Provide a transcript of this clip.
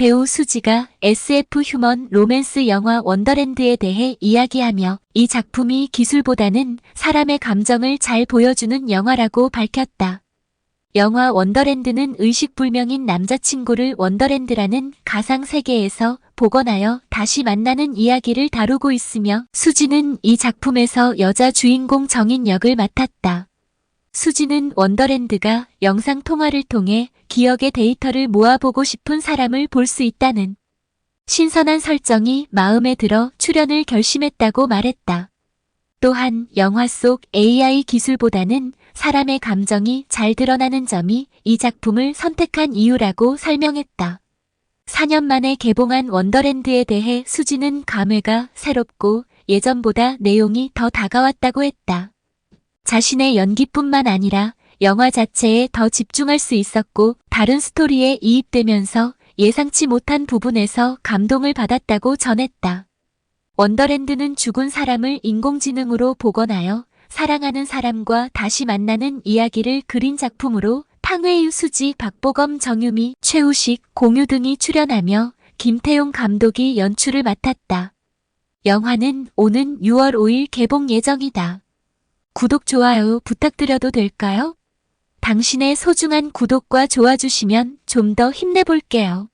배우 수지가 SF 휴먼 로맨스 영화 원더랜드에 대해 이야기하며 이 작품이 기술보다는 사람의 감정을 잘 보여주는 영화라고 밝혔다. 영화 원더랜드는 의식불명인 남자친구를 원더랜드라는 가상 세계에서 복원하여 다시 만나는 이야기를 다루고 있으며 수지는 이 작품에서 여자 주인공 정인 역을 맡았다. 수지는 원더랜드가 영상 통화를 통해 기억의 데이터를 모아보고 싶은 사람을 볼 수 있다는 신선한 설정이 마음에 들어 출연을 결심했다고 말했다. 또한 영화 속 AI 기술보다는 사람의 감정이 잘 드러나는 점이 이 작품을 선택한 이유라고 설명했다. 4년 만에 개봉한 원더랜드에 대해 수지는 감회가 새롭고 예전보다 내용이 더 다가왔다고 했다. 자신의 연기뿐만 아니라 영화 자체에 더 집중할 수 있었고 다른 스토리에 이입되면서 예상치 못한 부분에서 감동을 받았다고 전했다. 원더랜드는 죽은 사람을 인공지능으로 복원하여 사랑하는 사람과 다시 만나는 이야기를 그린 작품으로 탕웨유 수지, 박보검, 정유미, 최우식, 공유 등이 출연하며 김태용 감독이 연출을 맡았다. 영화는 오는 6월 5일 개봉 예정이다. 구독, 좋아요 부탁드려도 될까요? 당신의 소중한 구독과 좋아 주시면 좀 더 힘내볼게요.